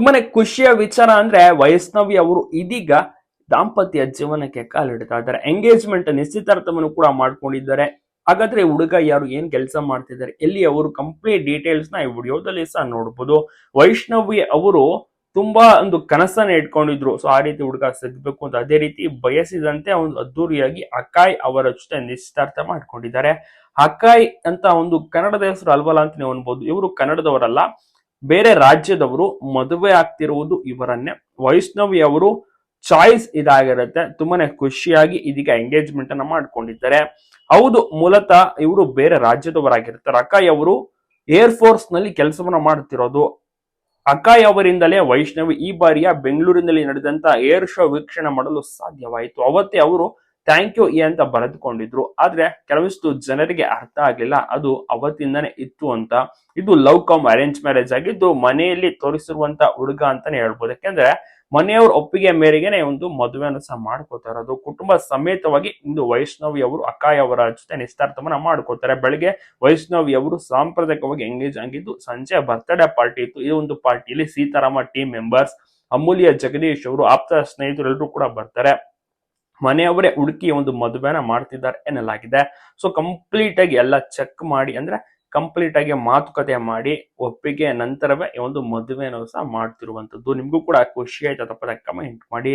ತುಂಬಾನೇ ಖುಷಿಯ ವಿಚಾರ ಅಂದ್ರೆ ವೈಷ್ಣವಿ ಅವರು ಇದೀಗ ದಾಂಪತ್ಯ ಜೀವನಕ್ಕೆ ಕಾಲಿಡ್ತಾ ಇದ್ದಾರೆ. ಎಂಗೇಜ್ಮೆಂಟ್ ನಿಶ್ಚಿತಾರ್ಥವನ್ನು ಕೂಡ ಮಾಡ್ಕೊಂಡಿದ್ದಾರೆ. ಹಾಗಾದ್ರೆ ಹುಡುಗ ಯಾರು, ಏನ್ ಕೆಲಸ ಮಾಡ್ತಿದ್ದಾರೆ, ಎಲ್ಲಿ ಅವರು ಕಂಪ್ಲೀಟ್ ಡೀಟೇಲ್ಸ್ನ ಈ ವಿಡಿಯೋದಲ್ಲಿ ಸಹ ನೋಡಬಹುದು ವೈಷ್ಣವಿ ಅವರು ತುಂಬಾ ಒಂದು ಕನಸನ್ನ ಇಟ್ಕೊಂಡಿದ್ರು. ಸೊ ಆ ರೀತಿ ಹುಡುಗ ಸಿಗ್ಬೇಕು ಅಂತ ಅದೇ ರೀತಿ ಬಯಸಿದಂತೆ ಒಂದು ಅದ್ದೂರಿಯಾಗಿ ಅಕಾಯ್ ಅವರ ಜೊತೆ ನಿಶ್ಚಿತಾರ್ಥ ಮಾಡ್ಕೊಂಡಿದ್ದಾರೆ. ಅಕಾಯ್ ಅಂತ ಒಂದು ಕನ್ನಡದ ಹೆಸರು ಅಲ್ವಲ್ಲ ಅಂತ ನೀವು ಅನ್ಬೋದು. ಇವರು ಕನ್ನಡದವರಲ್ಲ. ಬೇರೆ ರಾಜ್ಯದವರು ಮದುವೆ ಆಗ್ತಿರುವುದು ಇವರನ್ನೇ. ವೈಷ್ಣವಿ ಅವರು ಚಾಯ್ಸ್ ಇದಾಗಿರುತ್ತೆ. ತುಂಬಾನೇ ಖುಷಿಯಾಗಿ ಇದೀಗ ಎಂಗೇಜ್ಮೆಂಟ್ ಅನ್ನ ಮಾಡ್ಕೊಂಡಿದ್ದಾರೆ. ಹೌದು, ಮೂಲತಃ ಇವರು ಬೇರೆ ರಾಜ್ಯದವರಾಗಿರ್ತಾರೆ. ಅಕಾಯ್ ಅವರು ಏರ್ ಫೋರ್ಸ್ನಲ್ಲಿ ಕೆಲಸವನ್ನ ಮಾಡ್ತಿರೋದು. ಅಕಾಯ್ ಅವರಿಂದಲೇ ವೈಷ್ಣವಿ ಈ ಬಾರಿಯ ಬೆಂಗಳೂರಿನಲ್ಲಿ ನಡೆದಂತ ಏರ್ ಶೋ ವೀಕ್ಷಣೆ ಮಾಡಲು ಸಾಧ್ಯವಾಯಿತು. ಅವತ್ತೇ ಅವರು ಥ್ಯಾಂಕ್ ಯು ಎ ಅಂತ ಬರೆದುಕೊಂಡಿದ್ರು. ಆದ್ರೆ ಕೆಲವಿಷ್ಟು ಜನರಿಗೆ ಅರ್ಥ ಆಗ್ಲಿಲ್ಲ. ಅದು ಅವತ್ತಿಂದನೇ ಇತ್ತು ಅಂತ. ಇದು ಲವ್ ಕಮ್ ಅರೇಂಜ್ ಮ್ಯಾರೇಜ್ ಆಗಿದ್ದು ಮನೆಯಲ್ಲಿ ತೋರಿಸಿರುವಂತ ಹುಡುಗ ಅಂತಾನೆ ಹೇಳ್ಬೋದು. ಯಾಕೆಂದ್ರೆ ಮನೆಯವ್ರ ಒಪ್ಪಿಗೆ ಮೇರೆಗೆನೆ ಒಂದು ಮದುವೆಯನ್ನು ಸಹ ಮಾಡ್ಕೋತಾ ಇರೋದು. ಕುಟುಂಬ ಸಮೇತವಾಗಿ ಇಂದು ವೈಷ್ಣವಿ ಅವರು ಅಕಾಯ್ ಅವರ ಜೊತೆ ನಿಶ್ಚಿತಾರ್ಥವನ್ನ ಮಾಡ್ಕೋತಾರೆ. ಬೆಳಗ್ಗೆ ವೈಷ್ಣವಿ ಅವರು ಸಾಂಪ್ರದಾಯಿಕವಾಗಿ ಎಂಗೇಜ್ ಆಗಿದ್ದು ಸಂಜೆ ಬರ್ತ್ಡೇ ಪಾರ್ಟಿ ಇತ್ತು. ಈ ಒಂದು ಪಾರ್ಟಿಯಲ್ಲಿ ಸೀತಾರಾಮ ಟೀಮ್ ಮೆಂಬರ್ಸ್ ಅಮೂಲ್ಯ ಜಗದೀಶ್ ಅವರು, ಆಪ್ತ ಸ್ನೇಹಿತರೆಲ್ಲರೂ ಕೂಡ ಬರ್ತಾರೆ. ಮನೆಯವರೇ ಹುಡುಕಿ ಒಂದು ಮದುವೆನ ಮಾಡ್ತಿದ್ದಾರೆ ಎನ್ನಲಾಗಿದೆ. ಸೊ ಕಂಪ್ಲೀಟ್ ಆಗಿ ಎಲ್ಲ ಚೆಕ್ ಮಾಡಿ ಅಂದ್ರೆ ಕಂಪ್ಲೀಟ್ ಆಗಿ ಮಾತುಕತೆ ಮಾಡಿ ಒಪ್ಪಿಗೆ ನಂತರವೇ ಒಂದು ಮದುವೆಯನ್ನು ಸಹ ಮಾಡ್ತಿರುವಂತದ್ದು ನಿಮ್ಗೂ ಕೂಡ ಖುಷಿ ಆಯ್ತಾ, ತಪ್ಪದ ಕಮೆಂಟ್ ಮಾಡಿ.